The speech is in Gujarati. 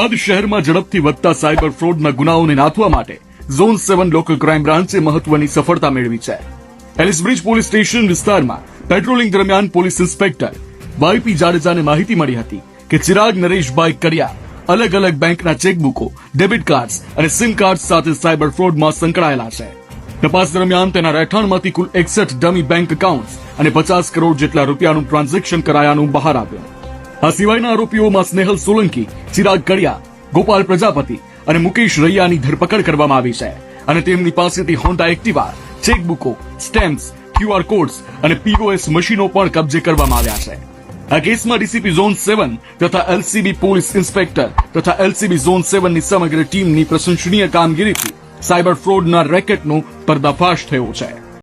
અમદાવાદ શહેરમાં ઝડપથી વધતા સાયબર ફ્રોડના ગુનાઓને નાથવા માટે ઝોન સેવન લોકલ ક્રાઇમ બ્રાન્ચે મહત્વની સફળતા મેળવી છે. એલિસબ્રિજ પોલીસ સ્ટેશન વિસ્તારમાં પેટ્રોલિંગ દરમિયાન પોલીસ ઇન્સ્પેક્ટર વાયપી જાડેજાને માહિતી મળી હતી કે ચિરાગ નરેશભાઈ કડિયા અલગ અલગ બેંકના ચેકબુકો, ડેબિટ કાર્ડ્સ અને સિમ કાર્ડ સાથે સાયબર ફ્રોડમાં સંકળાયેલા છે. તપાસ દરમિયાન તેના રહેઠાણમાંથી કુલ એકસઠ ડમી બેંક એકાઉન્ટ અને પચાસ કરોડ જેટલા રૂપિયાનું ટ્રાન્ઝેક્શન કરાયાનું બહાર આવ્યું. આ સિવાયના આરોપીઓમાં સ્નેહલ સોલંકી, ચિરાગ કડિયા, ગોપાલ પ્રજાપતિ અને મુકેશ રૈયાની ધરપકડ કરવામાં આવી છે. અને તેમની પાસેથી હોન્ડા એક્ટિવા ચેકબુકો, સ્ટેમ્પ્સ ક્યુઆર કોડ્સ અને પીઓએસ મશીનો પણ કબજે કરવામાં આવ્યા છે. આ કેસમાં ડીસીપી ઝોન સેવન તથા એલસીબી પોલીસ ઇન્સ્પેક્ટર તથા એલસીબી ઝોન સેવનની સમગ્ર ટીમની પ્રશંસનીય કામગીરીથી સાયબર ફ્રોડના રેકેટનો પર્દાફાશ થયો છે.